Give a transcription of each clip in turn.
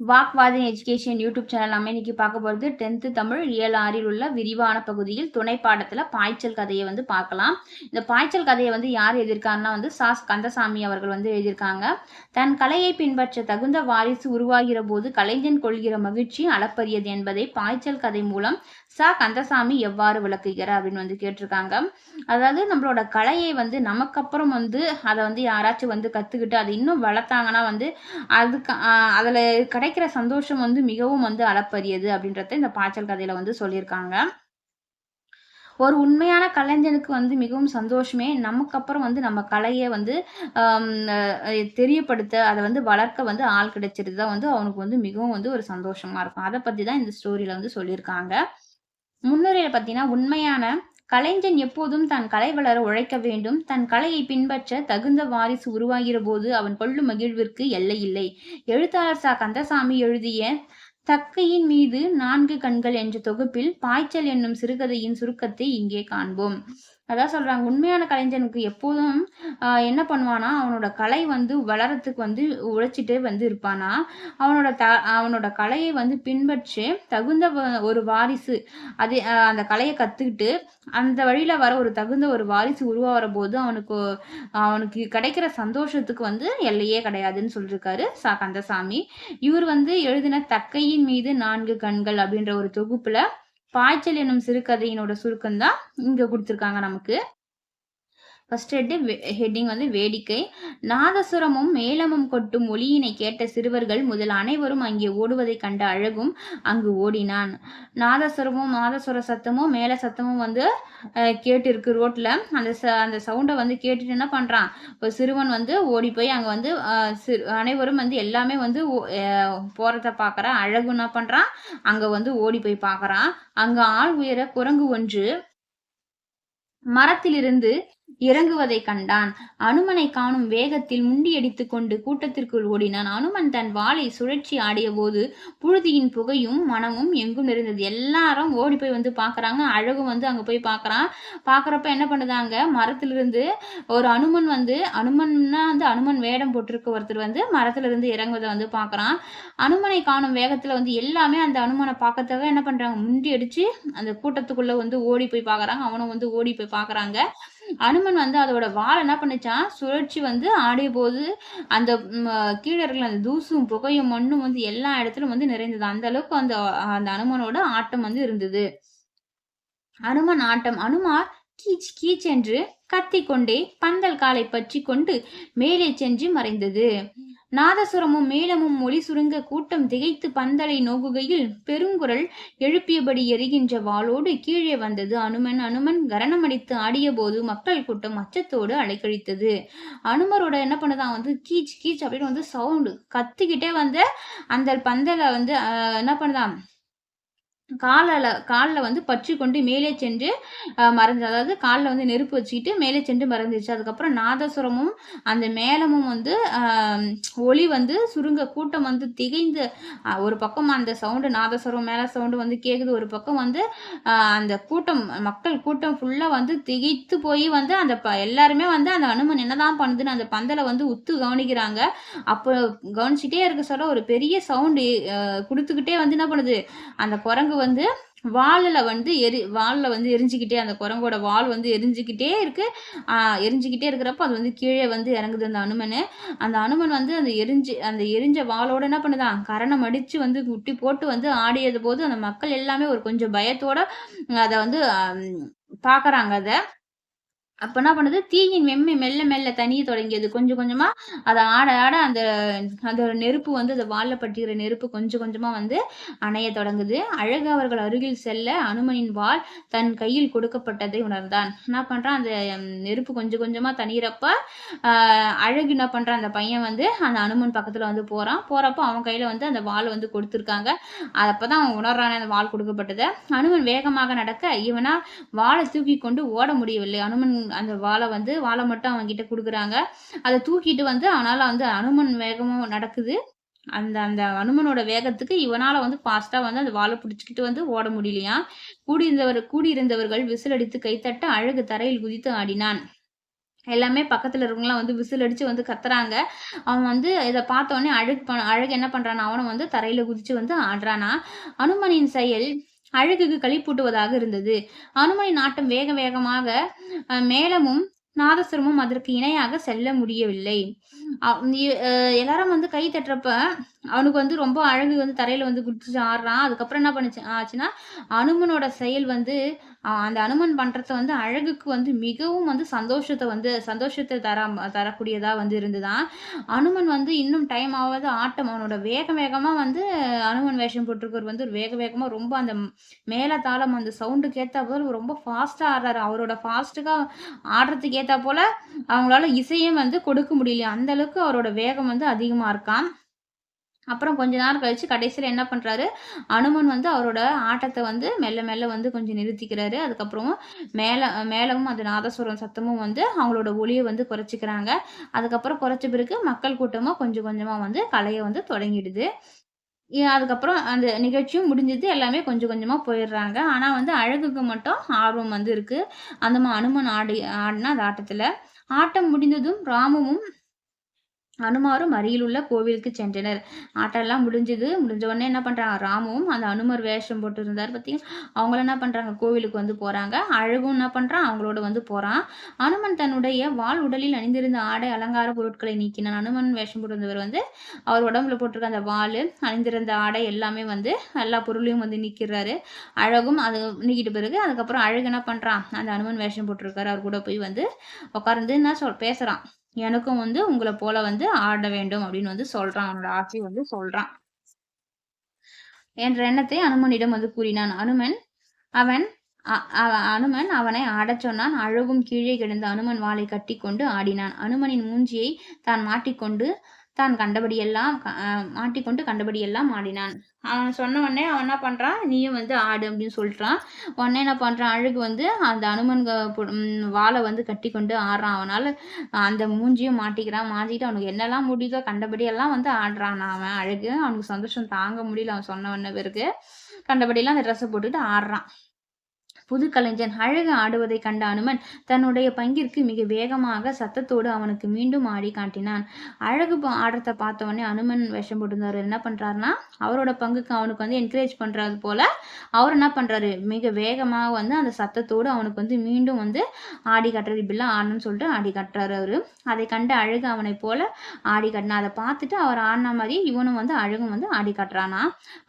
வாக்வாதன் education YouTube channel நம்ம இன்னைக்கு பார்க்க போகிறது டென்த்து தமிழ் இயல் ஆறில் உள்ள விரிவான பகுதியில் துணை பாடத்தில் பாய்ச்சல் கதையை வந்து பார்க்கலாம். இந்த பாய்ச்சல் கதையை வந்து யார் எழுதியிருக்காங்கன்னா வந்து சாஸ் கந்தசாமி அவர்கள் வந்து எழுதியிருக்காங்க. தன் கலையை பின்பற்ற தகுந்த வாரிசு உருவாகிற போது கலைஞன் கொள்கிற மகிழ்ச்சி அளப்பரியது என்பதை பாய்ச்சல் கதை மூலம் சா கந்தசாமி எவ்வாறு விளக்குகிறார் அப்படின்னு வந்து கேட்டிருக்காங்க. அதாவது நம்மளோட கலையை வந்து நமக்கு அப்புறம் வந்து அதை வந்து யாராச்சும் வந்து கற்றுக்கிட்டு அதை இன்னும் வளர்த்தாங்கன்னா வந்து அதுக்கு அதில் கிடைக்கிற சந்தோஷம் வந்து மிகவும் வந்து அளப்பரியது அப்படின்றத இந்த பாய்ச்சல் கதையில வந்து சொல்லியிருக்காங்க. ஒரு உண்மையான கலைஞனுக்கு வந்து மிகவும் சந்தோஷமே. நமக்கு அப்புறம் வந்து நம்ம கலையை வந்து தெரியப்படுத்த அதை வந்து வளர்க்க வந்து ஆள் கிடைச்சிருது. தான் வந்து அவனுக்கு வந்து மிகவும் வந்து ஒரு சந்தோஷமா இருக்கும். அதை பத்தி தான் இந்த ஸ்டோரியில வந்து சொல்லியிருக்காங்க. முன்னுரையில பார்த்தீங்கன்னா உண்மையான கலைஞன் எப்போதும் தன் கலை வளர உழைக்க வேண்டும். தன் கலையை பின்பற்ற தகுந்த வாரிசு உருவாகிற போது அவன் கொள்ளும் மகிழ்விற்கு எல்லை இல்லை. எழுத்தாளர் சா. கந்தசாமி எழுதிய தக்கையின் மீது நான்கு கண்கள் என்ற தொகுப்பில் பாய்ச்சல் என்னும் சிறுகதையின் சுருக்கத்தை இங்கே காண்போம். அதான் சொல்கிறாங்க உண்மையான கலைஞனுக்கு எப்போதும் என்ன பண்ணுவானா அவனோட கலை வந்து வளரத்துக்கு வந்து உழைச்சிட்டே வந்து இருப்பானா? அவனோட த அவனோட கலையை வந்து பின்பற்றி தகுந்த ஒரு வாரிசு அதே அந்த கலையை கற்றுக்கிட்டு அந்த வழியில் வர ஒரு தகுந்த ஒரு வாரிசு உருவாகிற போது அவனுக்கு அவனுக்கு கிடைக்கிற சந்தோஷத்துக்கு வந்து எல்லையே கிடையாதுன்னு சொல்லியிருக்காரு சா கந்தசாமி. இவர் வந்து எழுதின தக்கையின் மீது நான்கு கண்கள் அப்படின்ற ஒரு தொகுப்பில் பாய்ச்சல் என்னும் சிறுகதையினோட சுருக்கம் தான் இங்க கொடுத்துருக்காங்க நமக்கு. ஃபஸ்ட் ஹெட்டு ஹெட்டிங் வந்து வேடிக்கை. நாதசுரமும் மேளமும் கொட்டும் ஒளியினை கேட்ட சிறுவர்கள் முதல் அனைவரும் அங்கே ஓடுவதை கண்ட அழகும் அங்கு ஓடினான். நாதசுரமும் நாதசுர சத்தமும் மேல சத்தமும் வந்து கேட்டு இருக்கு ரோட்டில் அந்த ச அந்த சவுண்டை வந்து கேட்டுட்டு என்ன பண்ணுறான் இப்போ சிறுவன் வந்து ஓடி போய் அங்கே வந்து சிறு அனைவரும் வந்து எல்லாமே வந்து போகிறத பார்க்குறான் அழகு என்ன பண்ணுறான் அங்கே வந்து ஓடி போய் பார்க்குறான் அங்கே ஆள் உயர குரங்கு ஒன்று மரத்திலிருந்து இறங்குவதை கண்டான். அனுமனை காணும் வேகத்தில் முண்டியடித்து கொண்டு கூட்டத்திற்குள் ஓடினான். அனுமன் தன் வாளை சுழற்சி ஆடிய போது புழுதியின் புகையும் மனமும் எங்கும் நிறைந்தது. எல்லாரும் ஓடி போய் வந்து பாக்குறாங்க அழகும் வந்து அங்க போய் பாக்குறான் பாக்குறப்ப என்ன பண்ணுதாங்க? மரத்திலிருந்து ஒரு அனுமன் வந்து அனுமன்னா வந்து அனுமன் வேடம் போட்டிருக்க ஒருத்தர் வந்து மரத்திலிருந்து இறங்குவதை வந்து பாக்குறான் அனுமனை காணும் வேகத்துல வந்து எல்லாமே அந்த அனுமனை பார்க்கறதுக்காக என்ன பண்றாங்க? முண்டி அடிச்சு அந்த கூட்டத்துக்குள்ள வந்து ஓடி போய் பாக்குறாங்க அவனும் வந்து ஓடி போய் பாக்குறாங்க அனுமன் வந்து அதோட வாழை என்ன பண்ணிச்சான் சுழற்சி வந்து ஆடிய போது அந்த கீழே இருக்கிற அந்த தூசும் புகையும் மண்ணும் வந்து எல்லா இடத்துலும் வந்து நிறைந்தது. அந்த அளவுக்கு அந்த அந்த அனுமனோட ஆட்டம் வந்து இருந்தது. அனுமன் ஆட்டம் அனுமார் கீச் கீச் என்று கத்திக்கொண்டே பந்தல் காலை பற்றி கொண்டு மேலே சென்று மறைந்தது. நாதசுரமும் மேளமும் ஒளி சுருங்க கூட்டம் திகைத்து பந்தலை நோகுகையில் பெருங்குரல் எழுப்பியபடி எரிகின்ற வாளோடு கீழே வந்தது. அனுமன் அனுமன் கரணமடித்து ஆடியபோது மக்கள் கூட்டம் அச்சத்தோடு அலைக்கழித்தது. அனுமரோட என்ன பண்ணதான் வந்து கீச் கீச் அப்படின்னு வந்து சவுண்டு கத்திக்கிட்டே வந்து அந்த பந்தலை வந்து என்ன பண்ணுதான்? காலில் காலில் வந்து பற்றி கொண்டு மேலே சென்று மறைஞ்சு அதாவது காலில் வந்து நெருப்பு வச்சுக்கிட்டு மேலே சென்று மறைஞ்சிச்சு அதுக்கப்புறம் நாதசுரமும் அந்த மேளமும் வந்து ஒளி வந்து சுருங்க கூட்டம் வந்து திகைந்து ஒரு பக்கம் அந்த சவுண்டு நாதசுரம் மேலே சவுண்டு வந்து கேட்குது ஒரு பக்கம் வந்து அந்த கூட்டம் மக்கள் கூட்டம் ஃபுல்லாக வந்து திகைத்து போய் வந்து அந்த ப எல்லாருமே வந்து அந்த அனுமன் என்னதான் பண்ணுதுன்னு அந்த பந்தலை வந்து உத்து கவனிக்கிறாங்க. அப்போ கவனிச்சுட்டே இருக்க சொல்ல ஒரு பெரிய சவுண்டு கொடுத்துக்கிட்டே வந்து என்ன பண்ணுது? அந்த குரங்கு வந்து வாலில் வந்து எரி வாலில் வந்து எரிஞ்சிக்கிட்டே அந்த குரங்கோட வால் வந்து எரிஞ்சிக்கிட்டே இருக்கு. எரிஞ்சிக்கிட்டே இருக்கிறப்ப அது வந்து கீழே வந்து இறங்குது அந்த அனுமன். அந்த அனுமன் வந்து அந்த எரிஞ்சு அந்த எரிஞ்ச வாளோட என்ன பண்ணுதான் கரணம் அடித்து வந்து குட்டி போட்டு வந்து ஆடியது போது அந்த மக்கள் எல்லாமே ஒரு கொஞ்சம் பயத்தோட அதை வந்து பார்க்குறாங்க அதை. அப்போ என்ன பண்ணுது? தீயின் வெம்மை மெல்ல மெல்ல தனிய தொடங்கியது. கொஞ்சம் கொஞ்சமாக அதை ஆட ஆட அந்த அந்த நெருப்பு வந்து அந்த வாழ பட்டுகிற நெருப்பு கொஞ்சம் கொஞ்சமாக வந்து அணைய தொடங்குது. அழகு அவர்கள் அருகில் செல்ல அனுமனின் வாள் தன் கையில் கொடுக்கப்பட்டதை உணர்ந்தான். என்ன பண்ணுறான் அந்த நெருப்பு கொஞ்சம் கொஞ்சமாக தனியிறப்ப அழகு என்ன பண்ணுறான் அந்த பையன் வந்து அந்த அனுமன் பக்கத்தில் வந்து போகிறான் போகிறப்போ அவன் கையில் வந்து அந்த வாள் வந்து கொடுத்துருக்காங்க. அப்பதான் அவன் உணர்றானே அந்த வாள் கொடுக்கப்பட்டதை. அனுமன் வேகமாக நடக்க இவனால் வாளை தூக்கி கொண்டு ஓட முடியவில்லை. அனுமன் அந்த வாழை வந்து வாழை மட்டும் அவங்ககிட்ட கொடுக்குறாங்க அதை தூக்கிட்டு வந்து அவனால் வந்து அனுமன் வேகமும் நடக்குது அந்த அந்த அனுமனோட வேகத்துக்கு இவனால வந்து ஃபாஸ்டா வந்து அந்த வாழை பிடிச்சிக்கிட்டு வந்து ஓட முடியலையா கூடியிருந்தவர் கூடியிருந்தவர்கள் விசில் அடித்து கைத்தட்ட அழகு தரையில் குதித்து ஆடினான் எல்லாமே பக்கத்துல இருக்கவங்கலாம் வந்து விசில் அடிச்சு வந்து கத்துறாங்க. அவன் வந்து இதை பார்த்தோனே அழகு ப அழகு என்ன பண்ணுறான் அவனும் வந்து தரையில குதிச்சு வந்து ஆடுறானா. அனுமனின் செயல் அழகுக்கு களிப்பூட்டுவதாக இருந்தது. அனுமனின் ஆட்டம் வேக வேகமாக மேலமும் மேளமும், நாதசுரமும் அதற்கு இணையாக செல்ல முடியவில்லை. அ எல்லாரும் வந்து கை தட்டுறப்ப, அவனுக்கு வந்து ரொம்ப அழகு வந்து தரையில வந்து குடிச்சு ஆடுறான். அதுக்கப்புறம் என்ன பண்ணுச்சு ஆச்சுன்னா, அனுமனோட செயல் வந்து அந்த அனுமன் பண்றத வந்து அழகுக்கு வந்து மிகவும் வந்து சந்தோஷத்தை வந்து சந்தோஷத்தை தர தரக்கூடியதா வந்து இருந்துதான் அனுமன் வந்து இன்னும் டைம் ஆவாத ஆட்டம் அவனோட வேக வேகமா வந்து அனுமன் வேஷம் போட்டிருக்கவர் வந்து வேக வேகமா ரொம்ப அந்த மேல தாளம் அந்த சவுண்டுக்கு போது ரொம்ப ஃபாஸ்டா ஆடுறாரு. அவரோட ஃபாஸ்ட்டுக்கா ஆடுறதுக்கு ஏற்ற போல் அவங்களால இசையும் வந்து கொடுக்க முடியலையா அந்தளவுக்கு அவரோட வேகம் வந்து அதிகமாக இருக்காம். அப்புறம் கொஞ்ச நேரம் கழிச்சு கடைசியில் என்ன பண்ணுறாரு அனுமன் வந்து அவரோட ஆட்டத்தை வந்து மெல்ல மெல்ல வந்து கொஞ்சம் நிறுத்திக்கிறாரு. அதுக்கப்புறம் மேலே மேலவும் அந்த நாதஸ்வரம் சத்தமும் வந்து அவங்களோட ஒளியை வந்து குறைச்சிக்கிறாங்க அதுக்கப்புறம் குறைச்ச பிறகு மக்கள் கூட்டமும் கொஞ்சம் கொஞ்சமாக வந்து கலையை வந்து தொடங்கிடுது. அதுக்கப்புறம் அந்த நிகழ்ச்சியும் முடிஞ்சது. எல்லாமே கொஞ்சம் கொஞ்சமாக போயிடுறாங்க. ஆனால் வந்து அழகுக்கு மட்டும் ஆர்வம் வந்து இருக்குது அந்த மா அனுமன் ஆடி ஆடினா அந்த ஆட்டத்தில் ஆட்டம் முடிந்ததும் ராமுவும் அனுமாரும் அருகிலுள்ள கோவிலுக்கு சென்றனர். ஆட்டெல்லாம் முடிஞ்சது. முடிஞ்ச உடனே என்ன பண்ணுறாங்க ராமுவும் அந்த அனுமர் வேஷம் போட்டிருந்தாரு பார்த்தீங்கன்னா அவங்கள என்ன பண்ணுறாங்க கோவிலுக்கு வந்து போகிறாங்க அழகும் என்ன பண்ணுறான் அவங்களோட வந்து போகிறான் அனுமன் தன்னுடைய வாள் உடலில் அணிந்திருந்த ஆடை, அலங்கார பொருட்களை நீக்கினான். அனுமன் வேஷம் போட்டிருந்தவர் வந்து அவர் உடம்புல போட்டிருக்க அந்த வால் அணிந்திருந்த ஆடை எல்லாமே வந்து எல்லா பொருளையும் வந்து நீக்கிறாரு. அழகும் அது நீக்கிட்டு பிறகு அதுக்கப்புறம் அழகு என்ன பண்ணுறான் அந்த அனுமன் வேஷம் போட்டிருக்காரு. அவர் கூட போய் வந்து உட்கார்ந்து என்ன சொல் பேசுகிறான் எனக்கும் வந்து உங்களை போல வந்து ஆட வேண்டும் அப்படின்னு வந்து சொல்றான். அவனோட ஆசைய வந்து சொல்றான். என்ற எண்ணத்தை அனுமனிடம் வந்து கூறினான். அனுமன் அவன் அனுமன் அவனை ஆடச் சொன்னான். அழகும் கீழே கிடந்த அனுமன் வாளை கட்டி கொண்டு ஆடினான். அனுமனின் மூஞ்சியை தான் மாட்டிக்கொண்டு தான் கண்டபடியெல்லாம் மாட்டிக்கொண்டு கண்டபடியெல்லாம் ஆடினான். அவன் சொன்ன உடனே அவன் என்ன பண்ணுறான் நீயும் வந்து ஆடு அப்படின்னு சொல்கிறான் உடனே என்ன பண்ணுறான் அழகு வந்து அந்த அனுமன் வாழை வந்து கட்டி கொண்டு வந்து கட்டிக்கொண்டு ஆடுறான். அவனால் அந்த மூஞ்சியும் மாட்டிக்கிறான். மாட்டிக்கிட்டு அவனுக்கு என்னெல்லாம் முடியுதோ கண்டபடியெல்லாம் வந்து ஆடுறான் அவன் அழகு. அவனுக்கு சந்தோஷம் தாங்க முடியல அவன் சொன்ன உடனே பிறகு. கண்டபடியெல்லாம் அந்த ட்ரெஸ்ஸை போட்டுக்கிட்டு ஆடுறான். புது கலைஞன் அழகு ஆடுவதைக் கண்ட அனுமன் தன்னுடைய பங்கிற்கு மிக வேகமாக சத்தத்தோடு அவனுக்கு மீண்டும் ஆடி காட்டினான். அழகு ஆடுறத பார்த்த உடனே அனுமன் விஷம் போட்டிருந்தவர் என்ன பண்ணுறாருன்னா அவரோட பங்குக்கு அவனுக்கு வந்து என்கரேஜ் பண்றது போல, அவர் என்ன பண்றாரு, மிக வேகமாக வந்து அந்த சத்தத்தோடு அவனுக்கு வந்து மீண்டும் வந்து ஆடி கட்டுறது இப்படிலாம் ஆடணும்னு சொல்லிட்டு ஆடி காட்டுறாரு அவரு. அதை கண்டு அழகு அவனைப் போல ஆடி காட்டினான். அதை பார்த்துட்டு அவர் ஆடின மாதிரி இவனும் வந்து அழகும் வந்து ஆடி கட்டுறானா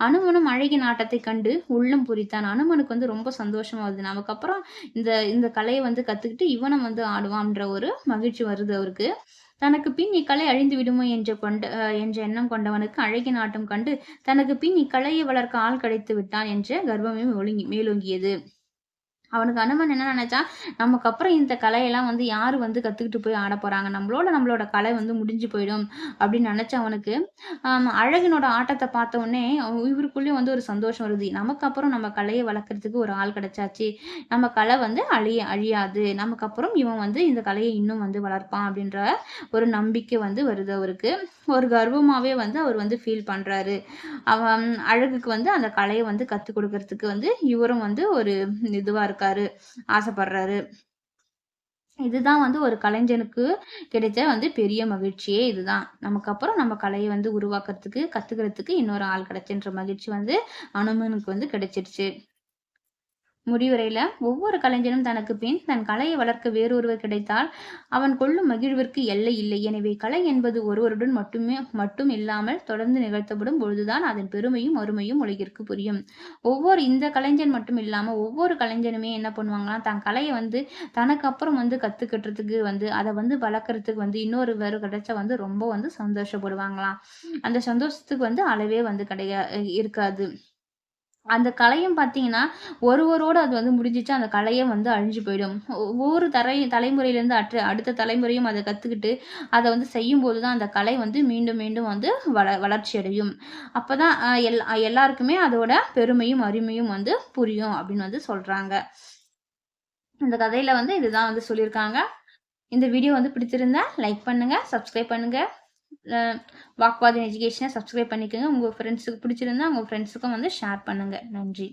அனுமனும் அழகின் ஆட்டத்தை கண்டு உள்ளம் புரித்தான் அனுமனுக்கு வந்து ரொம்ப சந்தோஷமாக வருது. நமக்கு அப்புறம் இந்த இந்த கலையை வந்து கத்துக்கிட்டு இவனும் வந்து ஆடுவான்ற ஒரு மகிழ்ச்சி வருது அவருக்கு. தனக்கு பின் இக்கலை அழிந்து விடுமோ என்ற கொண்ட என்ற எண்ணம் கொண்டவனுக்கு அழகிய நாட்டம் கண்டு தனக்கு பின் இக்கலையை வளர்க்க ஆள் கிடைத்து விட்டான் என்ற கர்வமே ஒழுங்கி மேலோங்கியது. அவனுக்கு அனுமன் என்ன நினச்சா நமக்கு அப்புறம் இந்த கலையெல்லாம் வந்து யார் வந்து கற்றுக்கிட்டு போய் ஆட போகிறாங்க நம்மளோட நம்மளோட கலை வந்து முடிஞ்சு போயிடும் அப்படின்னு நினச்சா அவனுக்கு, அழகினோட ஆட்டத்தை பார்த்த உடனே இவருக்குள்ளேயும் வந்து ஒரு சந்தோஷம் வருது. நமக்கு அப்புறம் நம்ம கலையை வளர்க்குறதுக்கு ஒரு ஆள் கிடைச்சாச்சு. நம்ம கலை வந்து அழிய அழியாது. நமக்கு அப்புறம் இவன் வந்து இந்த கலையை இன்னும் வந்து வளர்ப்பான் அப்படின்ற ஒரு நம்பிக்கை வந்து வருது அவருக்கு. ஒரு கர்வமாகவே வந்து அவர் வந்து ஃபீல் பண்ணுறாரு அவன் அழகுக்கு வந்து அந்த கலையை வந்து கற்றுக் கொடுக்கறதுக்கு வந்து இவரும் வந்து ஒரு இதுவாக இருக்காரு. ஆசைப்படுறாரு. இதுதான் வந்து ஒரு கலைஞனுக்கு கிடைச்ச வந்து பெரிய மகிழ்ச்சியே இதுதான். நமக்கு அப்புறம் நம்ம கலையை வந்து உருவாக்குறதுக்கு கத்துக்கிறதுக்கு இன்னொரு ஆள் கிடைச்சுன்ற மகிழ்ச்சி வந்து அனுமனுக்கு வந்து கிடைச்சிருச்சு. முடிவுரையில ஒவ்வொரு கலைஞனும் தனக்கு பின் தன் கலையை வளர்க்க வேறொருவர் கிடைத்தால் அவன் கொள்ளும் மகிழ்விற்கு எல்லை இல்லை. எனவே கலை என்பது ஒருவருடன் மட்டுமே மட்டும் இல்லாமல் தொடர்ந்து நிகழ்த்தப்படும் பொழுதுதான் அதன் பெருமையும் அருமையும் உலகிற்கு புரியும். ஒவ்வொரு இந்த கலைஞன் மட்டும் இல்லாம ஒவ்வொரு கலைஞனுமே என்ன பண்ணுவாங்கன்னா, தன் கலையை வந்து தனக்கு அப்புறம் வந்து கத்துக்கிட்டதுக்கு வந்து அதை வந்து வளர்க்கறதுக்கு வந்து இன்னொருவர் கிடைச்சா வந்து ரொம்ப வந்து சந்தோஷப்படுவாங்களாம். அந்த சந்தோஷத்துக்கு வந்து அளவே வந்து கிடையா இருக்காது. அந்த கலையும் பார்த்தீங்கன்னா, ஒருவரோட அது வந்து முடிஞ்சிச்சு அந்த கலையே வந்து அழிஞ்சு போயிடும். ஒவ்வொரு தரை தலைமுறையிலேருந்து அற்ற அடுத்த தலைமுறையும் அதை கற்றுக்கிட்டு அதை வந்து செய்யும்போது தான் அந்த கலை வந்து மீண்டும் மீண்டும் வந்து வள வளர்ச்சி அடையும். அப்போ தான் எல் எல்லாருக்குமே அதோட பெருமையும், அருமையும் வந்து புரியும் அப்படின்னு வந்து சொல்கிறாங்க இந்த கதையில் வந்து இதுதான் வந்து சொல்லியிருக்காங்க. இந்த வீடியோ வந்து பிடிச்சிருந்தா லைக் பண்ணுங்கள் சப்ஸ்கிரைப் பண்ணுங்கள் அ வாக்வாதம் எஜுகேஷன சப்ஸ்கிரைப் பண்ணிக்கோங்க உங்க ஃப்ரெண்ட்ஸுக்கு பிடிச்சிருந்தா உங்க ஃப்ரெண்ட்ஸுக்கும் வந்து ஷேர் பண்ணுங்க. நன்றி.